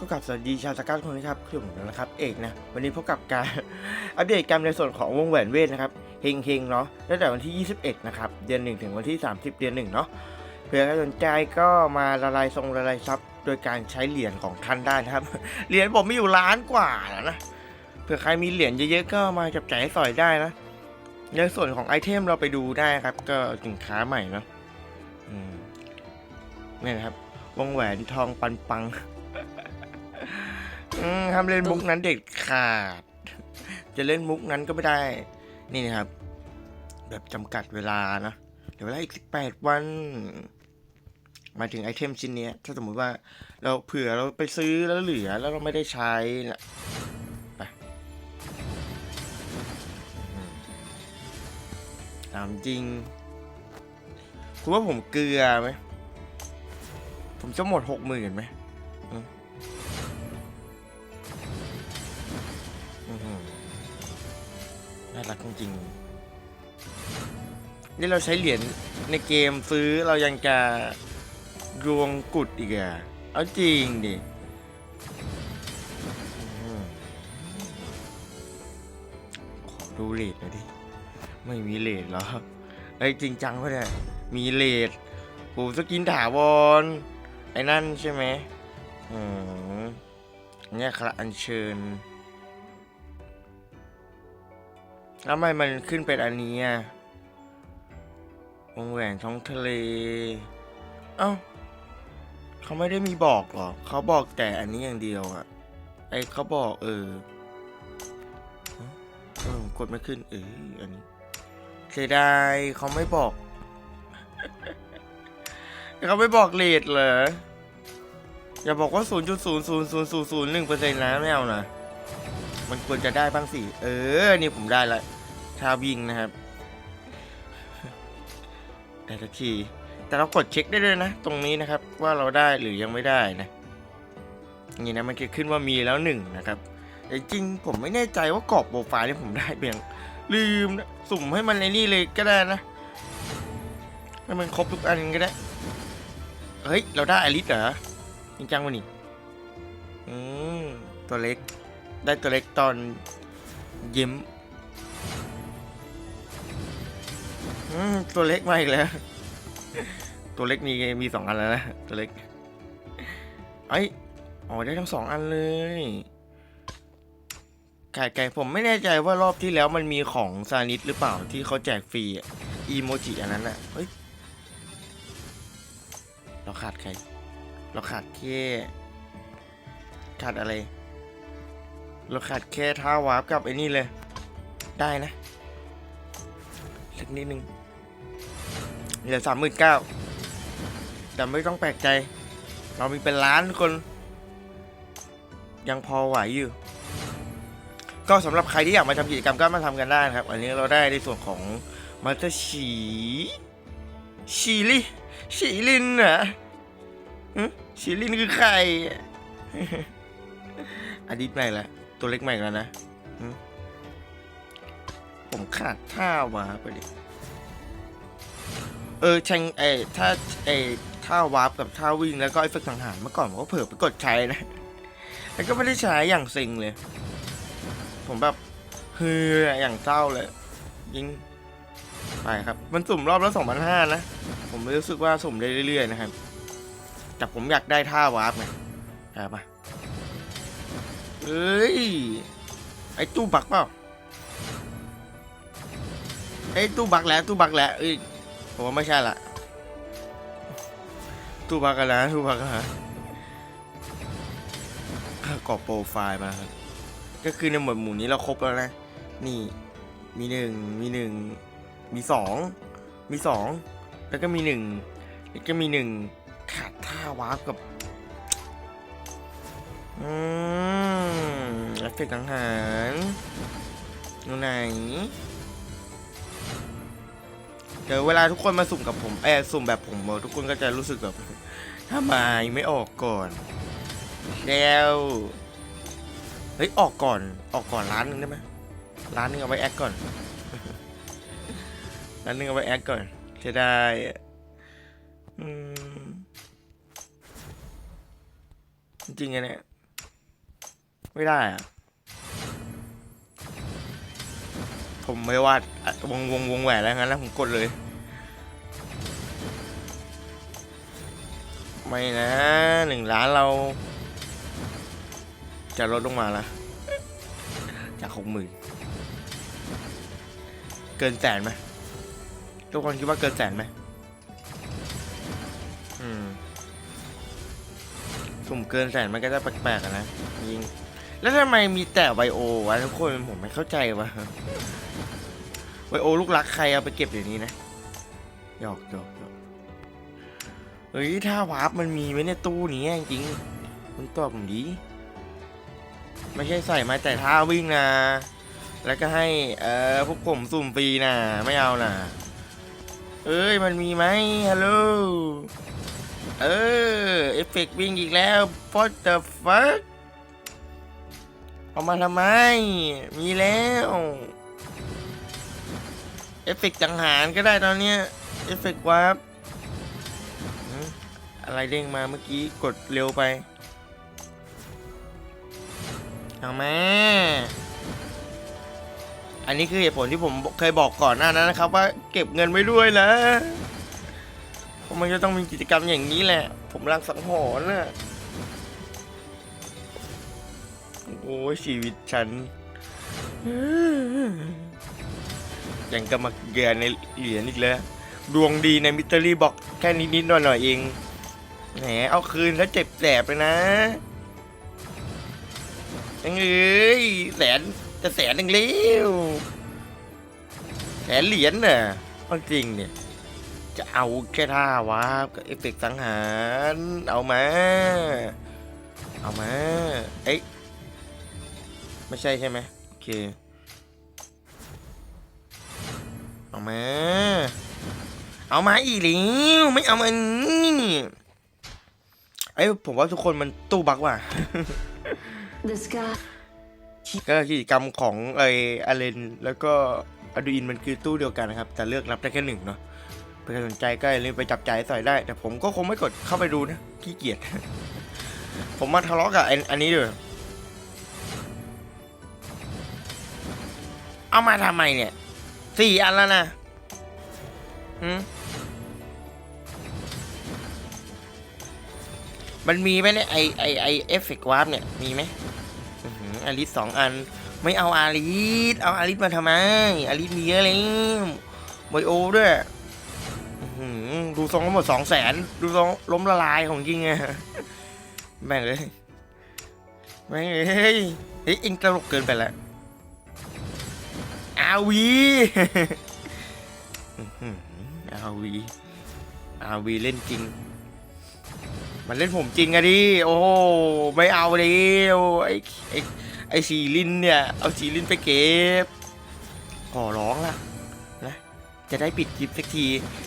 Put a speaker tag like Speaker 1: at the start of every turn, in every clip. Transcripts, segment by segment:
Speaker 1: ก็กลับสวัสดีชาวสกัดทุกคนนะครับคือผมนะครับเอกนะวันนี้พบกับการอัปเดตการในส่วนของวงแหวนเวทนะครับเฮงเฮงเนาะตั้งแต่วันที่ 21 นะครับ เดือน 1 ถึงวันที่ 30 เดือน 1 เนาะเผื่อใครสนใจก็มาละลายทรงละลายซับโดยการใช้เหรียญของท่านได้นะครับ เหรียญผมมีอยู่ล้านกว่าแล้วนะเผื่อใครมีเหรียญเยอะๆก็มาจับจ่ายให้สอยได้นะในส่วนของไอเทมเราไปดูได้ครับ ก็สินค้าใหม่เนาะนี่นะครับวงแหวนทองปันปัง ห้ามเล่นมุกนั้นเด็ดขาด จะเล่นมุกนั้นก็ไม่ได้ นี่นะครับ แบบจำกัดเวลานะเดี๋ยวเวลาอีกสิบแปดวันมาถึงไอเทมชิ้นนี้ถ้าสมมติว่าเราเผื่อเราไปซื้อแล้วเหลือแล้วเราไม่ได้ใช้นะไปอืมถามจริง คุณว่าผมเกลือไหม ผมจะหมดหกหมื่นไหม น่ารักจริงๆนี่เราใช้เหรียญในเกมซื้อเรายังจะรวงกุดอีกอะเอาจริงดิขอดูเลทหน่อยดิ ไม่มีเลทเหรอไอ้จริงจังปะเนี่ยมีเลทโอ้สกินถาวรไอ้นั่นใช่ไหมอืมเนี่ยครับอัญเชิญ แล้วทำไมมันขึ้นเป็นอันนี้อะวงแหวนท้องทะเล เอ้าเขาไม่ได้มีบอกหรอ เขาบอกแต่อันนี้อย่างเดียวอะไอเขาบอกเออเออกดไม่ขึ้นเอออันนี้เสียดายเขาไม่บอก เขาไม่บอกเลทเหรอ อย่าบอกว่า 0.0000001%นะไม่เอานะ มันควรจะได้บ้างสิ เออ นี่ผมได้ละชาวิ่งนะครับได้ทักที แต่เรากดเช็คได้เลยนะ ตรงนี้นะครับ ว่าเราได้หรือยังไม่ได้นะ นี่นะมันจะขึ้นว่ามีแล้วหนึ่งนะครับ แต่จริงผมไม่แน่ใจว่ากรอบโปรไฟล์ที่ผมได้เพียงลืมนะสุ่มให้มันในนี่เลยก็ได้นะให้มันครบทุกอันก็ได้ เฮ้ย เราได้อลิสเหรอจริงจังวะนี่อืมตัวเล็ก ได้ตัวเล็กตอนยิ้มตัวเล็กมาอีกแล้ว ตัวเล็กมีมีสองอันแล้วนะตัวเล็กไอ้อ๋อได้ทั้งสองอันเลยไก่ไก่ผมไม่แน่ใจว่ารอบที่แล้วมันมีของซานิสหรือเปล่าที่เขาแจกฟรีอะอีโมจิอันนั้นอะเฮ้ยเราขาดใคร เราขาดแค่ขาดอะไร เราขาดแค่ท่าวาร์ปกับไอ้นี่เลย ได้นะสักนิดนึงเหลือสามหมื่นเก้าแต่ไม่ต้องแปลกใจ เรามีเป็นล้านคน ยังพอไหวอยู่ ก็สำหรับใครที่อยากมาทำกิจกรรมก็มาทำกันได้นะครับ อันนี้เราได้ในส่วนของมาสเตอร์ชีชีลิชีลินเหรอหึชีลินคือใครอดีตใหม่ละ ตัวเล็กใหม่แล้วนะ ผมขาดท่าวาร์ปไปดิเออชงไอถ้าไอท่าวาร์ปกับท่าวิ่งแล้วก็ไอเฟกสังหารเมื่อก่อนผมก็เผลอไปกดใช้นะ แล้วก็ไม่ได้ใช้อย่างเซ็งเลย ผมแบบเฮืออย่างเศร้าเลย ยิงไปครับ มันสุ่มรอบละสองพันห้านะ ผมรู้สึกว่าสุ่มได้เรื่อยๆนะครับ แต่ผมอยากได้ท่าวาร์ปไงใช่ปะ เอ้ย ไอ้ตู้บักเปล่าไอ้ตู้บักแหล้วตู้บักแหล้วเอ้ยผมว่าไม่ใช่ละตู้บักกันแล้วตู้บักกันแล้วกรอบโปรไฟล์มาครับ ก็คือในหมวดหมู่นี้เราครบแล้วนะ นี่มีหนึ่งมีหนึ่งมีสองมีสองแล้วก็มีหนึ่งแล้วก็มีหนึ่งขาดท่าวาร์ปกับ อืม ฟเฟกต์อาหารอยู่ไหนเดี๋ยวเวลาทุกคนมาสุ่มกับผมเออสุ่มแบบผมทุกคนก็จะรู้สึกแบบทำไมไม่ออกก่อนแล้วเฮ้ยออกก่อนออกก่อนร้านหนึงได้ไหมร้านหนึงเอาไว้แอคก่อนร้านหนึงเอาไว้แอคก่อนจะได้อืมจริงๆอะเนี่ยไม่ได้อะ ผมไม่วาดอะวงวงวงแหวนแล้วงั้นแล้วผมกดเลย ไม่นะหนึ่งล้านเรา จะลดลงมาละจากหกหมื่นเกินแสนไหมทุกคนคิดว่าเกินแสนไหมอืมสุ่มเกินแสนมันก็จะแปลกๆนะยิงแล้วทำไมมีแต่ไวโอวะทุกคนผมไม่เข้าใจวะ ไวโอลูกรักใครเอาไปเก็บอย่างนี้นะหยอกหยอกหยอกเฮ้ยถ้าวาร์ปมันมีไหมเนี่ยตู้นี้จริงคุณตอบผมดี ไม่ใช่ใส่มาแต่ท่าวิ่งนะ แล้วก็ให้เอ่อพวกผมสุ่มฟรีนะไม่เอานะเอ้ยมันมีไหมฮัลโหลเออเอฟเฟกต์วิ่งอีกแล้ว what the fuck เอามาทำไม มีแล้ว อฟเฟกต์จังหารก็ได้ตอนเนี้ยเอฟเฟกต์วาร์ปอะไรเด้งมาเมื่อกี้กดเร็วไป เอามอันนี้คือเหตุผลที่ผมเคยบอกก่อนหน้านั้นนะครับ ว่าเก็บเงินไว้ด้วยนะเพราะมันจะต้องมีกิจกรรมอย่างนี้แหละ ผมรักสังหรณ์น่ะโอ้ชีวิตฉัน ยังกำมาเกียในเหรียญอีกแล้ว ดวงดีในมิตรรี่บอกแค่นิดๆหน่อยๆเองแหมเอาคืนแล้วเจ็บแสบเลยนะยังเอ้ยแสนจะแสนหนึ่งเลี้ยวแสนเหรียญน่ะเอาจริงเนี่ย จะเอาแค่ท่าวาบกับเอฟเฟกต์สังหารเอามา เอามา เอ้ยไม่ใช่ใช่ไหมโอเค เอามา เอามาอีกแล้วไม่เอามันนี่เอ้ยผมว่าทุกคนมันตู้บักว่ะ
Speaker 2: The sky
Speaker 1: ก็กิจกรรมของไออาเลนแล้วก็อดูอินมันคือตู้เดียวกันนะครับ แต่เลือกรับได้แค่หนึ่งเนาะเพื่อสนใจก็อย่าลืมไปจับใจายใส่ได้ แต่ผมก็คงไม่กดเข้าไปดูนะขี้เกียจผมมาทะเลาะกับอันอันนี้ด้วยเอามาทำไมเนี่ย สี่อันแล้วนะหืมมันมีไหมเนี่ยไอไอไอเอฟเฟกต์วาร์ปเนี่ย มีไหมอาริสสองอัน ไม่เอาอาริสเอาอาริสมาทำไมอาริสมีเยอะแล้วไบโอด้วยดูทรงทั้งหมดสองแสนดูทรงล้มละลายของจริงอะแม่งเลยแม่งเลยเฮ้ยเฮ้ยเอ็งตลกเกินไปแล้ว อาวีอาวีอาวีเล่นจริง มันเล่นผมจริงอะดิ โอ้โหไม่เอาแล้วไอ้ไอ้ไอ้สีลินเนี่ย เอาสีลินไปเก็บ ขอร้องละนะ จะได้ปิดคลิปสักที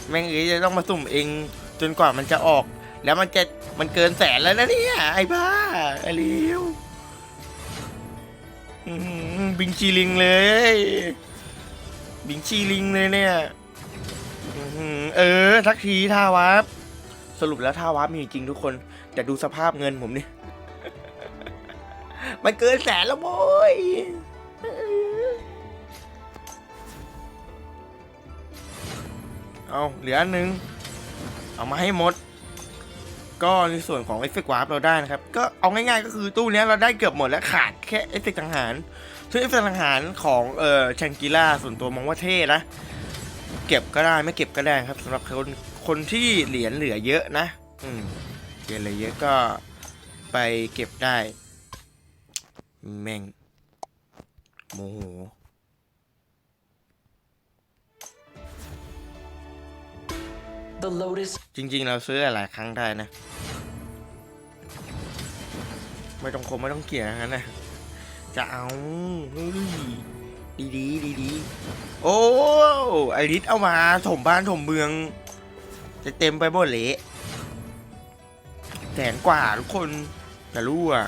Speaker 1: แม่งเอ้ยจะต้องมาสุ่มเอง จนกว่ามันจะออก แล้วมันจะมันเกินแสนแล้วนะเนี่ย ไอ้บ้า ไอ้เลี้ยวบิงชีลิงเลย บิงชีลิงเลยเนี่ยเออทักทีท่าวับสรุปแล้วท่าวาร์ปมีจริงทุกคน แต่ดูสภาพเงินผมนี่มันเกินแสนแล้วโว้ยเอาเหลืออันหนึ่งเอามาให้หมด ก็ในส่วนของเอฟเฟกต์วาร์ปเราได้นะครับ ก็เอาง่ายๆก็คือตู้นี้เราได้เกือบหมดแล้วขาดแค่เอฟเฟกต์สังหาร ซึ่งเอฟเฟกต์สังหารของเอ่อชังกิล่าส่วนตัวมองว่าเท่นะ เก็บก็ได้ไม่เก็บก็ได้ครับสำหรับคนคนที่เหรียญเหลือเยอะนะ อืมเหรียญเหลือเยอะก็ไปเก็บได้ แม่งโมโห
Speaker 2: The Lotus
Speaker 1: จริงๆ เราซื้อหลายๆครั้งได้นะ ไม่ต้องคมไม่ต้องเกลียดนะนะ จะเอาดีดีดีดีโอ้ไอริสเอามาถมบ้านถมเมือง จะเต็มไปหมดเละแสนกว่าทุกคนจะรู้อะ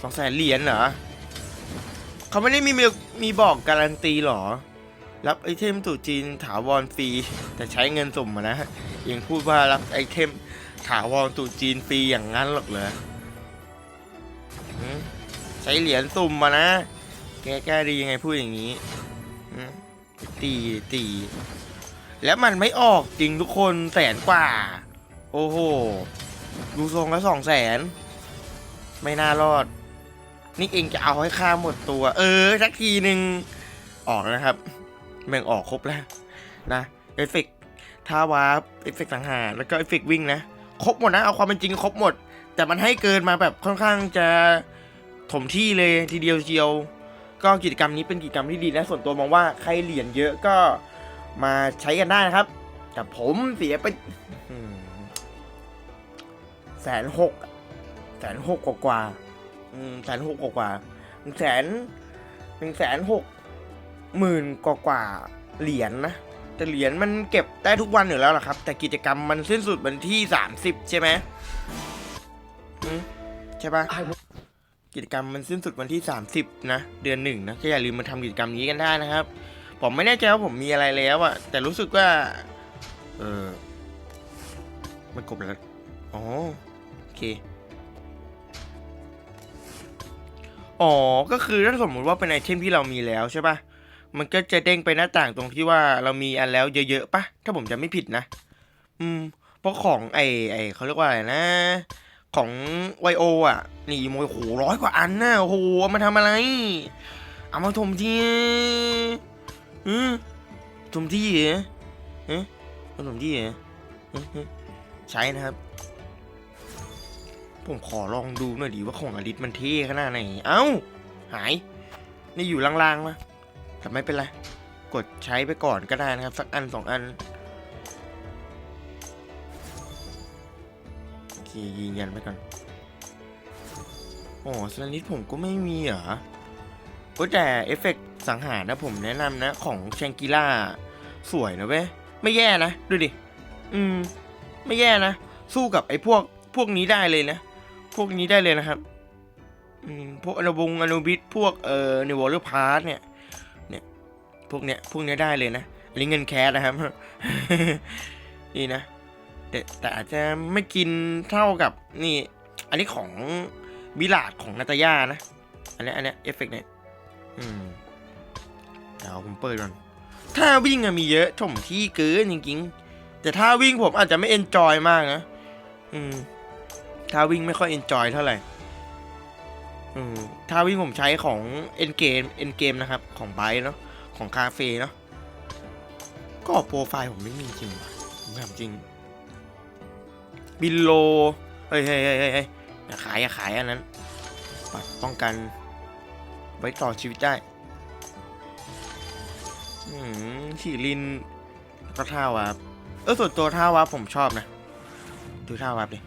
Speaker 1: สองแสนเหรียญเหรอเขาไม่ได้มีมีมีบอกการันตีหรอ รับไอเทมตรุ๊จีนถาวรฟรี แต่ใช้เงินสุ่มอะนะยังพูดว่ารับไอเทมถาวรตรุ๊จีนฟรีอย่างนั้นหรอกเหรอ ใช้เหรียญสุ่มมานะ แกแก้ดียังไงพูดอย่างนี้ตีตี แล้วมันไม่ออกจริงทุกคนแสนกว่า โอ้โห ดูทรงแล้วสองแสน ไม่น่ารอด นี่เองจะเอาให้ค่าหมดตัว เออสักทีหนึ่งออกนะครับแม่งออกครบแล้วนะเอฟเฟกท่าวาร์ปเอฟเฟกต์สังหารแล้วก็เอฟเฟกวิ่งนะ ครบหมดนะ เอาความเป็นจริงครบหมด แต่มันให้เกินมาแบบค่อนข้างจะ ถมที่เลยทีเดียวเชียว ก็กิจกรรมนี้เป็นกิจกรรมที่ดีนะส่วนตัวมองว่าใครเหรียญเยอะก็มาใช้กันได้นะครับ แต่ผมเสียไปแสนหกแสนหกกว่าแสนหกกว่าหนึ่งแสนหนึ่งแสนหกหมื่นกว่าๆเหรียญนะแต่เหรียญมันเก็บได้ทุกวันอยู่แล้วล่ะครับ แต่กิจกรรมมันสิ้นสุดวันที่สามสิบใช่ไหมใช่ปะ กิจกรรมมันสิ้นสุดวันที่ 30 นะ เดือนหนึ่งนะก็อย่าลืมมาทำกิจกรรมนี้กันได้นะครับ ผมไม่แน่ใจว่าผมมีอะไรแล้วอะแต่รู้สึกว่า เออมันกบแล้วอ๋อโอเคอ๋อ ก็คือถ้าสมมุติว่าเป็นไอเทมที่เรามีแล้วใช่ปะมันก็จะเด้งไปหน้าต่างตรงที่ว่าเรามีอันแล้วเยอะๆปะถ้าผมจะไม่ผิดนะ อืม เพราะของไอไอเขาเรียกว่าอะไรนะ ของไวโออะ นี่โมยโหร้อยกว่าอันนะโอ้โหมาทำอะไร เอามาถมที่อืมถมที่เหรอเอ๊ะมาถมที่เหรอเอ๊ะใช้นะครับ ผมขอลองดูหน่อยดิว่าของอลิสมันเท่ขนาดไหน เอ้า หาย นี่อยู่ล่างๆมาแต่ไม่เป็นไร กดใช้ไปก่อนก็ได้นะครับ สักอันสองอัน ยืนยันไปก่อนอ๋อสลิดผมก็ไม่มีเหรอโอ้แต่เอฟเฟกต์สังหารนะผมแนะนำนะ ของแชงกิล่าสวยนะเว้ย ไม่แย่นะ ดูดิ อืม ไม่แย่นะ สู้กับไอ้พวกพวกนี้ได้เลยนะ พวกนี้ได้เลยนะครับ อืม พวกอนุบงอนุบิทพวกเอ่อในวอลเลอร์พาร์เนี่ย เนี่ย พวกเนี้ย พวกเนี้ยได้เลยนะ อันนี้เงินแคสนะครับ นี่นะ แต่แต่อาจจะไม่กินเท่ากับนี่ อันนี้ของบิลาดของนาตาย่านะ อันนี้อันนี้เอฟเฟกต์เนี่ยอืมเดี๋ยวผมเปิดก่อนถ้าวิ่งอะมีเยอะถมที่เกินจริงๆ แต่ถ้าวิ่งผมอาจจะไม่เอนจอยมากนะอืมถ้าวิ่งไม่ค่อยเอนจอยเท่าไหร่อืมถ้าวิ่งผมใช้ของเอ็นเกมเอ็นเกมนะครับ ของไบเนาะของคาเฟ่เนาะก็โปรไฟล์ผมไม่มีจริงว่ะผมถามจริง บิลโล เฮ้ยเฮ้ยเฮ้ยเฮ้ยเฮ้ยอย่าขายอย่าขายอันนั้น ปัดป้องกัน ไว้ต่อชีวิตได้อืมฉีลินก็ท่าวาบเออส่วนตัวท่าวาบผมชอบนะ ดูท่าวาบดิ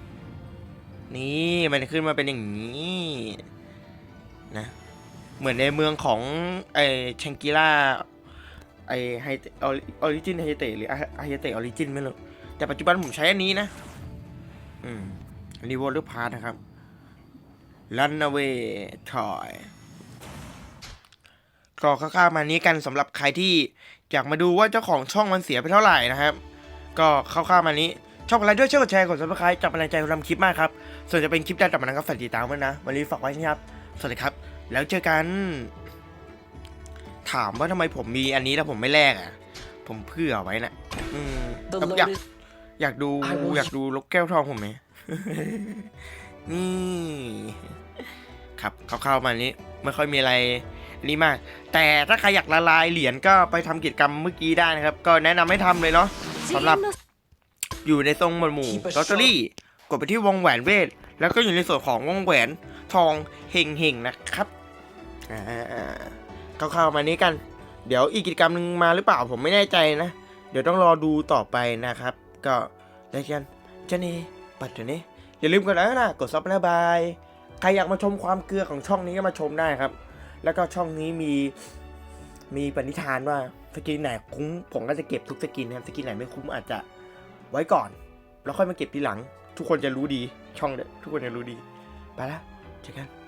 Speaker 1: นี่มันขึ้นมาเป็นอย่างนี้นะเหมือนในเมืองของไอแชงกิล่าไอไฮออริจินไฮเตะหรือไฮเตะออริจินไม่รู้แต่ปัจจุบันผมใช้อันนี้นะ อืมอันนี้วอลเลอร์พาร์ทนะครับ Runaway Toy ก็คร่าวๆมานี้กันสำหรับใครที่อยากมาดูว่าเจ้าของช่องมันเสียไปเท่าไหร่นะครับ ก็คร่าวๆมานี้ชอบอะไรด้วยช่วยกดแชร์กด subscribe จับกำลังใจทำคลิปมากครับ ส่วนจะเป็นคลิปได้จับมันก็ฝากติดตามด้วยนะ วันนี้ฝากไว้นะครับ สวัสดีครับ แล้วเจอกัน ถามว่าทำไมผมมีอันนี้แล้วผมไม่แลกอะ ผมเผื่อไว้นะอืม
Speaker 2: the
Speaker 1: แล้วอยาก
Speaker 2: lotus
Speaker 1: อยากดู
Speaker 2: I will-
Speaker 1: อยากดูลกแก้วทองผมไหมนี่ ครับคร่าวๆมานี้ไม่ค่อยมีอะไรนี่มาก แต่ถ้าใครอยากละลายเหรียญก็ไปทำกิจกรรมเมื่อกี้ได้นะครับ ก็แนะนำให้ทำเลยเนาะสำหรับอยู่ในทรงหมวดหมู่
Speaker 2: Keep a
Speaker 1: ลอตเตอรี่กดไปที่วงแหวนเวท แล้วก็อยู่ในส่วนของวงแหวนทองเฮงเฮงๆนะครับอ่าคร่าวๆมานี้กัน เดี๋ยวอีกกิจกรรมหนึ่งมาหรือเปล่าผมไม่แน่ใจนะ เดี๋ยวต้องรอดูต่อไปนะครับ ก็ได้กันเจนี่ปัดเดี๋ยวนี้อย่าลืมกดไลค์นะกดซับนะบาย ใครอยากมาชมความเกลือของช่องนี้ก็มาชมได้ครับ แล้วก็ช่องนี้มีมีปณิธานว่าสกินไหนคุ้มผมก็จะเก็บทุกสกินนะครับสกินไหนไม่คุ้มอาจจะไว้ก่อน แล้วค่อยมาเก็บทีหลัง ทุกคนจะรู้ดีช่องเนี่ยทุกคนจะรู้ดี ไปละเจอกัน